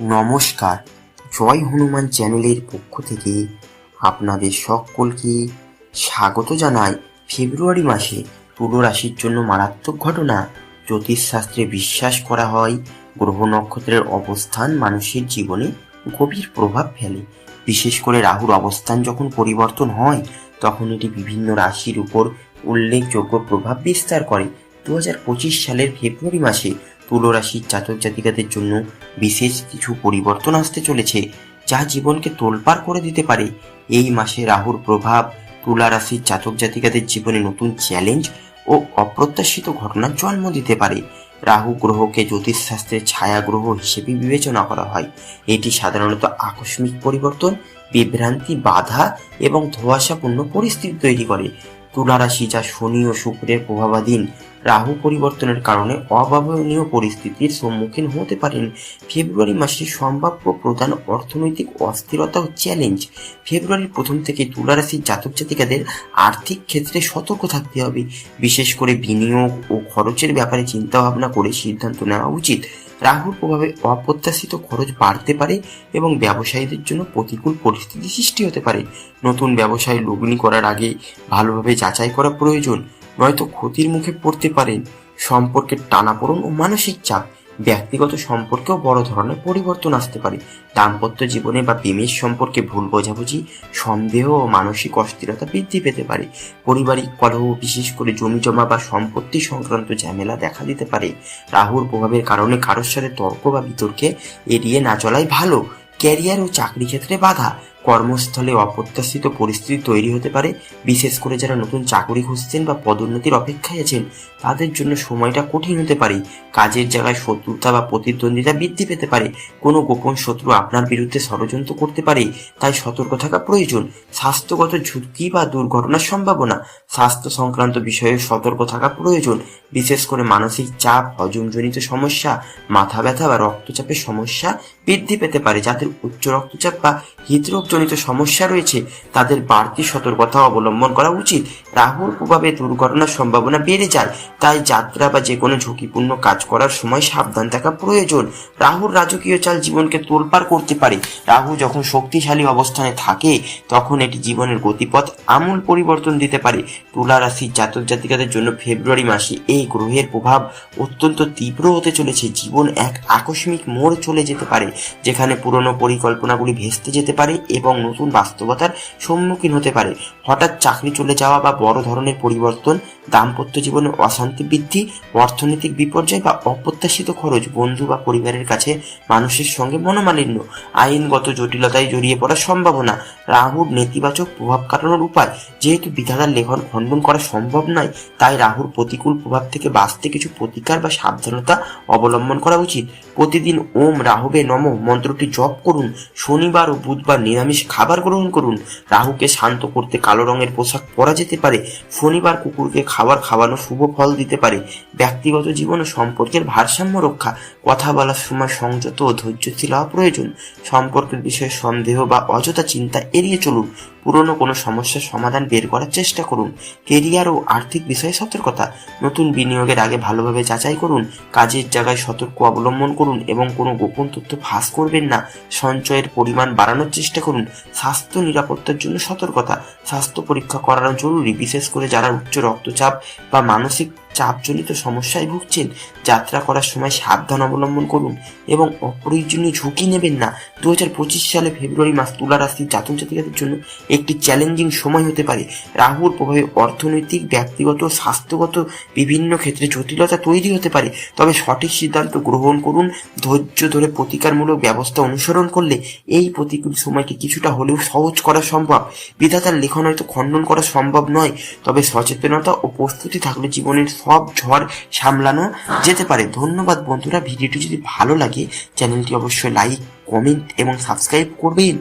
নমস্কার। জয় হনুমান চ্যানেলের পক্ষ থেকে আপনাদের সকলকে স্বাগত জানাই ফেব্রুয়ারি মাসে তুলো রাশির জন্য মারাত্মক ঘটনা। জ্যোতিষশাস্ত্রে বিশ্বাস করা হয়, গ্রহ নক্ষত্রের অবস্থান মানুষের জীবনে গভীর প্রভাব ফেলে। বিশেষ করে রাহুর অবস্থান যখন পরিবর্তন হয়, তখন এটি বিভিন্ন রাশির উপর উল্লেখযোগ্য প্রভাব বিস্তার করে। দু হাজার পঁচিশ সালের ফেব্রুয়ারি মাসে তুলো রাশির জাতক জাতিকাদের জন্য বিশেষ কিছু পরিবর্তন আসতে চলেছে, যা জীবনকে তোলপাড় করে দিতে পারে। এই মাসে রাহুর প্রভাব তুলা রাশির জাতক জাতিকাদের জীবনে নতুন চ্যালেঞ্জ ও অপ্রত্যাশিত ঘটনার জন্ম দিতে পারে। রাহু গ্রহকে জ্যোতিষশাস্ত্রের ছায়া গ্রহ হিসেবে বিবেচনা করা হয়। এটি সাধারণত আকস্মিক পরিবর্তন, বিভ্রান্তি, বাধা এবং ধোঁয়াশাপূর্ণ পরিস্থিতি তৈরি করে। তুলা রাশি যা শনি ও শুক্রের প্রভাবাধীন রাহু পরিবর্তনের কারণে অভাবনীয় পরিস্থিতির সম্মুখীন হতে পারেন। ফেব্রুয়ারি মাসে সম্ভাব্য প্রধান অর্থনৈতিক অস্থিরতা ও চ্যালেঞ্জ ফেব্রুয়ারির প্রথম থেকে তুলা রাশির জাতক জাতিকাদের আর্থিক ক্ষেত্রে সতর্ক থাকতে হবে। বিশেষ করে বিনিয়োগ ও খরচের ব্যাপারে চিন্তাভাবনা করে সিদ্ধান্ত নেওয়া উচিত। রাহুর প্রভাবে অপ্রত্যাশিত খরচ বাড়তে পারে এবং ব্যবসায়ীদের জন্য প্রতিকূল পরিস্থিতি সৃষ্টি হতে পারে। নতুন ব্যবসায় লগ্নি করার আগে ভালোভাবে যাচাই করা প্রয়োজন, নয়তো ক্ষতির মুখে পড়তে পারেন সম্পর্কের টানাপোড়ন ও মানসিক চাপ ব্যক্তিগত সম্পর্কেও বড় ধরনের পরিবর্তন আসতে পারে। দাম্পত্য জীবনে বা প্রেমের সম্পর্কে ভুল বোঝাবুঝি, সন্দেহ ও মানসিক অস্থিরতা বৃদ্ধি পেতে পারে। পারিবারিক কলহ, বিশেষ করে জমি জমা বা সম্পত্তি সংক্রান্ত ঝামেলা দেখা দিতে পারে। রাহুর প্রভাবের কারণে কারোর সাথে তর্ক বা বিতর্কে এড়িয়ে না চলাই ভালো। ক্যারিয়ার ও চাকরি ক্ষেত্রে বাধা। কর্মস্থলে অপ্রত্যাশিত পরিস্থিতি তৈরি হতে পারে, বিশেষ করে যারা নতুন চাকরি খুঁজছেন বা পদোন্নতির অপেক্ষায় আছেন, তাদের জন্য সময়টা কঠিন হতে পারে। কাজের জায়গায় শত্রুতা বা প্রতিদ্বন্দ্বিতা বৃদ্ধি পেতে পারে। কোনো গোপন শত্রু আপনার বিরুদ্ধে ষড়যন্ত্র করতে পারে, তাই সতর্ক থাকা প্রয়োজন। স্বাস্থ্যগত ঝুঁকি বা দুর্ঘটনার সম্ভাবনা, স্বাস্থ্য সংক্রান্ত বিষয়ে সতর্ক থাকা প্রয়োজন। বিশেষ করে মানসিক চাপ, হজমজনিত সমস্যা, মাথা ব্যথা বা রক্তচাপের সমস্যা বৃদ্ধি পেতে পারে, যাদের উচ্চ রক্তচাপ বা হৃদরোগজনিত সমস্যা রয়েছে, তাদের বাড়তি সতর্কতা অবলম্বন করা উচিত। রাহুর প্রভাবে দুর্ঘটনার সম্ভাবনা বেড়ে যায়, তাই যাত্রা বা যে কোনো ঝুঁকিপূর্ণ কাজ করার সময় সাবধান থাকা প্রয়োজন। রাহুর রাজকীয় চাল জীবনকে তোলপাড় করতে পারে। রাহু যখন শক্তিশালী অবস্থানে থাকে, তখন এটি জীবনের গতিপথ আমূল পরিবর্তন দিতে পারে। তুলা রাশির জাতক জাতিকাদের জন্য ফেব্রুয়ারি মাসে এই গ্রহের প্রভাব অত্যন্ত তীব্র হতে চলেছে। জীবন এক আকস্মিক মোড় চলে যেতে পারে, যেখানে পুরনো পরিকল্পনাগুলি ভেস্তে যেতে পারে এবং নতুন বাস্তবতার সম্মুখীন হতে পারে। হঠাৎ চাকরি চলে যাওয়া বা বড় ধরনের পরিবর্তন, দাম্পত্য জীবনে অশান্তি বৃদ্ধি, অর্থনৈতিক বিপর্যয় বা অপ্রত্যাশিত খরচ বন্ধু বা পরিবারের কাছে মানুষের সঙ্গে মনোমালিন্য, আইনগত জটিলতায় জড়িয়ে পড়ার সম্ভাবনা, রাহুর নেতিবাচক প্রভাব কাটানোর উপায়। যেহেতু বিধাতার লেখন খণ্ডন করা সম্ভব নয়, তাই রাহুর প্রতিকূল প্রভাব থেকে বাঁচতে কিছু প্রতিকার বা সাবধানতা অবলম্বন করা উচিত। প্রতিদিন ওম রাহুবে নম মন্ত্রটি জপ করুন। শনিবার ও বুধবার নিরামিষ খাবার গ্রহণ করুন। রাহুকে শান্ত করতে কালো রঙের পোশাক পরা যেতে পারে। শনিবার কুকুরকে খাবার খাওয়ানো শুভ ফল দিতে পারে। ব্যক্তিগত জীবন সম্পর্কের ভারসাম্য রক্ষা। কথা বলার সময় সংযত ও ধৈর্যশীল হওয়া প্রয়োজন। সম্পর্কের বিষয়ে সন্দেহ বা অযথা চিন্তা এড়িয়ে চলুন। পুরনো কোনো সমস্যার সমাধান বের করার চেষ্টা করুন। কেরিয়ার ও আর্থিক বিষয়ে সতর্কতা। নতুন বিনিয়োগের আগে ভালোভাবে যাচাই করুন, কাজের জায়গায় সতর্ক অবলম্বন করুন এবং কোনো গোপন তথ্য ফাঁস করবেন না। সঞ্চয়ের পরিমাণ বাড়ানোর চেষ্টা করুন। স্বাস্থ্য নিরাপত্তার জন্য সতর্কতা। স্বাস্থ্য পরীক্ষা করানো জরুরি, বিশেষ করে যারা উচ্চ রক্তচাপ বা মানসিক চাপজনিত সমস্যায় ভুগছেন, যাত্রা করার সময় সাবধান অবলম্বন করুন এবং অপ্রয়োজনীয় ঝুঁকি নেবেন না। দু হাজার পঁচিশ সালে ফেব্রুয়ারি মাস তুলা রাশির জাতক জাতিকাদের জন্য একটি চ্যালেঞ্জিং সময় হতে পারে। রাহুর প্রভাবে অর্থনৈতিক, ব্যক্তিগত, স্বাস্থ্যগত বিভিন্ন ক্ষেত্রে জটিলতা তৈরি হতে পারে। তবে সঠিক সিদ্ধান্ত গ্রহণ করুন, ধৈর্য ধরে প্রতিকারমূলক ব্যবস্থা অনুসরণ করলে এই প্রতিকূল সময়কে কিছুটা হলেও সহজ করা সম্ভব। বিধাতার লেখন হয়তো খণ্ডন করা সম্ভব নয়, তবে সচেতনতা ও প্রস্তুতি থাকলে জীবনের সব ঝড় সামলানো যেতে পারে। ধন্যবাদ বন্ধুরা, ভিডিওটি যদি ভালো লাগে, চ্যানেলটি অবশ্যই লাইক কমেন্ট এবং সাবস্ক্রাইব করবেন।